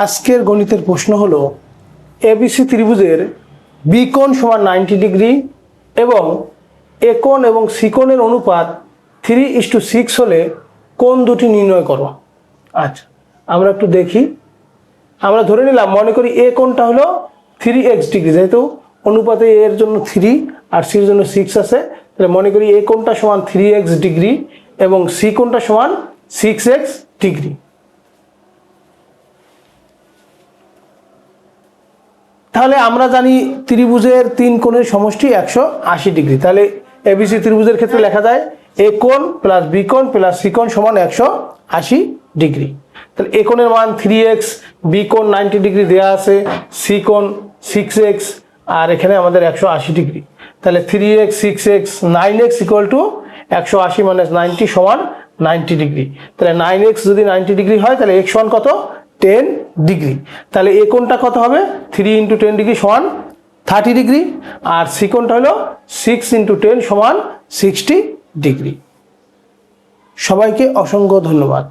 আজকের গণিতের প্রশ্ন হলো এবিসি ত্রিভুজের বিকোণ সমান নাইনটি ডিগ্রি এবং একোণ এবং সিকোণের অনুপাত থ্রি ইস টু সিক্স হলে কোন দুটি নির্ণয় করো। আচ্ছা আমরা একটু দেখি। আমরা ধরে নিলাম, মনে করি এ কোণটা হলো থ্রি এক্স ডিগ্রি যেহেতু অনুপাতে এর জন্য থ্রি আর সির জন্য সিক্স আছে, তাহলে মনে করি এ কোণটা সমান থ্রি এক্স ডিগ্রি এবং সি কোণটা সমান সিক্স এক্স ডিগ্রি তাহলে আমরা জানি ত্রিভুজের তিন কোণের সমষ্টি একশো আশি ডিগ্রি। তাহলে এবিসি ত্রিভুজের ক্ষেত্রে লেখা যায় এ কোণ প্লাস বি কোণ প্লাস সি কোণ সমান একশো আশি ডিগ্রি। তাহলে এ কোণের মান থ্রি এক্স বি কোণ নাইনটি ডিগ্রি দেওয়া আছে সি কোণ সিক্স এক্স আর এখানে আমাদের একশো আশি ডিগ্রি। তাহলে three x six x nine x equal to একশো আশি মাইনাস নাইনটি সমান নাইনটি ডিগ্রি। তাহলে নাইন এক্স যদি নাইনটি ডিগ্রি হয়, তাহলে এক্স ওয়ান কত? Ten degree. তাহলে এ কোণটা কত হবে? থ্রি ইন্টু টেন ডিগ্রি সমান থার্টি ডিগ্রি আর সিকোনটা হলো সিক্স ইন্টু টেন সমান সিক্সটি ডিগ্রি সবাইকে অসংখ্য ধন্যবাদ।